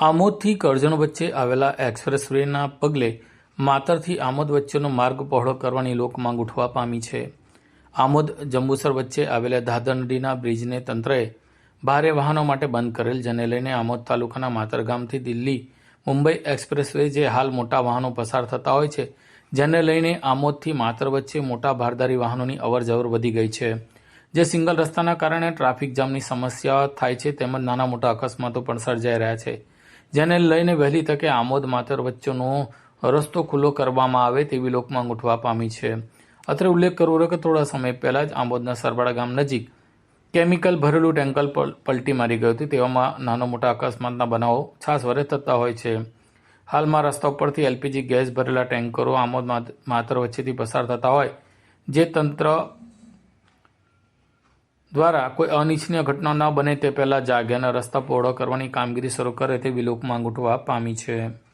આમોદથી કરજણ વચ્ચે આવેલા એક્સપ્રેસ વેના પગલે માતરથી આમોદ વચ્ચેનો માર્ગ પહોળો કરવાની લોકમાંગ ઉઠવા પામી છે. આમોદ જંબુસર વચ્ચે આવેલા ધાદર નદીના બ્રિજને તંત્રએ ભારે વાહનો માટે બંધ કરેલ, જેને લઈને આમોદ તાલુકાના માતર ગામથી દિલ્હી, મુંબઈ એક્સપ્રેસ વે જે હાલ મોટા વાહનો પસાર થતા હોય છે, જેને લઈને આમોદથી માતર વચ્ચે મોટા ભારદારી વાહનોની અવરજવર વધી ગઈ છે. જે સિંગલ રસ્તાના કારણે ટ્રાફિક જામની સમસ્યા થાય છે, તેમજ નાના મોટા અકસ્માતો પણ સર્જાઈ રહ્યા છે. જેને લઈને વહેલી તકે આમોદ માતર વચ્ચેનો રસ્તો ખુલ્લો કરવામાં આવે તેવી લોકમાંગ ઉઠવા પામી છે. અત્રે ઉલ્લેખ કરવો રહ્યો કે થોડા સમય પહેલાં જ આમોદના સરવાડા ગામ નજીક કેમિકલ ભરેલું ટેન્કર પલ- પલટી મારી ગયું હતું. તેવામાં નાનો મોટા અકસ્માતના બનાવો છાસવારે થતા હોય છે. હાલમાં રસ્તા ઉપરથી એલપીજી ગેસ ભરેલા ટેન્કરો આમોદ માત- માતર વચ્ચેથી પસાર થતા હોય, જે તંત્ર દ્વારા કોઈ અનિચ્છનીય ઘટના ન બને તે પહેલાં જાગ્યાના રસ્તા પહોળો કરવાની કામગીરી શરૂ કરે તેવી લોક માંગ પામી છે.